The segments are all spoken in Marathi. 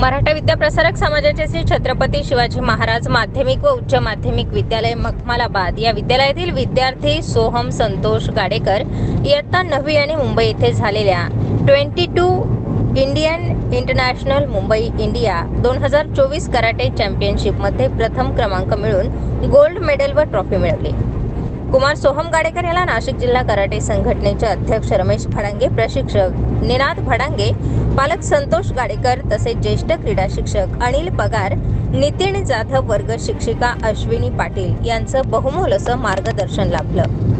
मराठा विद्याप्रसारक समाजाचे श्री छत्रपती शिवाजी महाराज माध्यमिक व उच्च माध्यमिक विद्यालय मखमालाबाद. या विद्यालयातील विद्यार्थी सोहम संतोष गाडेकर इयत्ता नववी आणि मुंबई येथे झालेल्या twenty two Indian international Mumbai India दोन हजार चोवीस कराटे चॅम्पियनशिपमध्ये प्रथम क्रमांक मिळून गोल्ड मेडल व ट्रॉफी मिळवली. कुमार सोहम गाडेकर याला नाशिक जिल्हा कराटे संघटनेचे अध्यक्ष रमेश भडांगे प्रशिक्षक निनाद भडांगे पालक संतोष गाडेकर तसेच ज्येष्ठ क्रीडा शिक्षक अनिल पगार नितीन जाधव वर्ग शिक्षिका अश्विनी पाटील यांचं बहुमोल असं मार्गदर्शन लाभलं.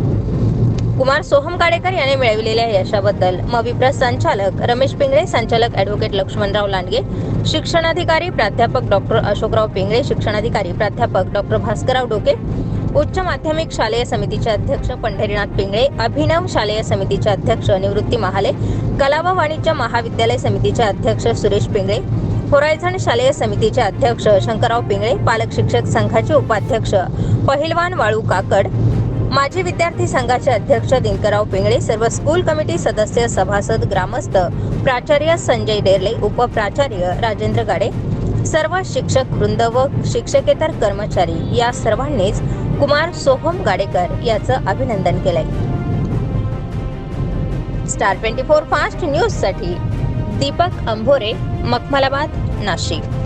कुमार सोहम गाडेकर याने मिळविलेल्या यशाबद्दल मविप्र संचालक रमेश पिंगळे संचालक ॲडव्होकेट लक्ष्मणराव लांडगे शिक्षणाधिकारी प्राध्यापक डॉक्टर अशोकराव पिंगळे शिक्षणाधिकारी प्राध्यापक डॉक्टर भास्करराव डोके उच्च माध्यमिक शालेय समितीचे अध्यक्ष पंढरीनाथ पिंगळे अभिनव शालेय समितीचे अध्यक्ष निवृत्ती महाले कला व वाणिज्य महाविद्यालय समितीचे अध्यक्ष सुरेश पिंगळे होरायझन शालेय समितीचे अध्यक्ष शंकरराव पिंगळे पालक शिक्षक संघाचे उपाध्यक्ष पहिलवान वाळू काकड माजी विद्यार्थी संघाचे अध्यक्ष दिनकरराव पिंगळे सर्व स्कूल कमिटी सदस्य सभासद ग्रामस्थ प्राचार्य संजय डेरले उपप्राचार्य राजेंद्र गाडे सर्व शिक्षक वृंद व शिक्षकेतर कर्मचारी या सर्वांनीच कुमार सोहम गाडेकर याचं अभिनंदन केलंय. स्टार ट्वेंटी फोर फास्ट न्यूजसाठी दीपक अंभोरे मखमलाबाद नाशिक.